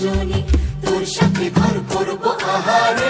রজনী তোর সাথে ঘর করব আহারে।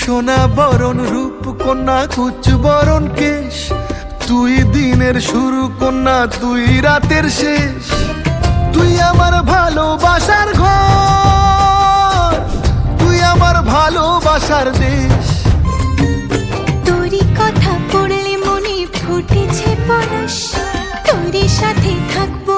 সোনা বরণ রূপ কন্যা কুচ বরণ কেশ। তুই দিনের শুরু কন্যা, তুই রাতের শেষ। তুই আমার ভালোবাসার ঘর, তুই আমার ভালোবাসার দেশ। তোরই কথা পড়লে মনে ফুটেছে পরশ তোরই সাথে থাকব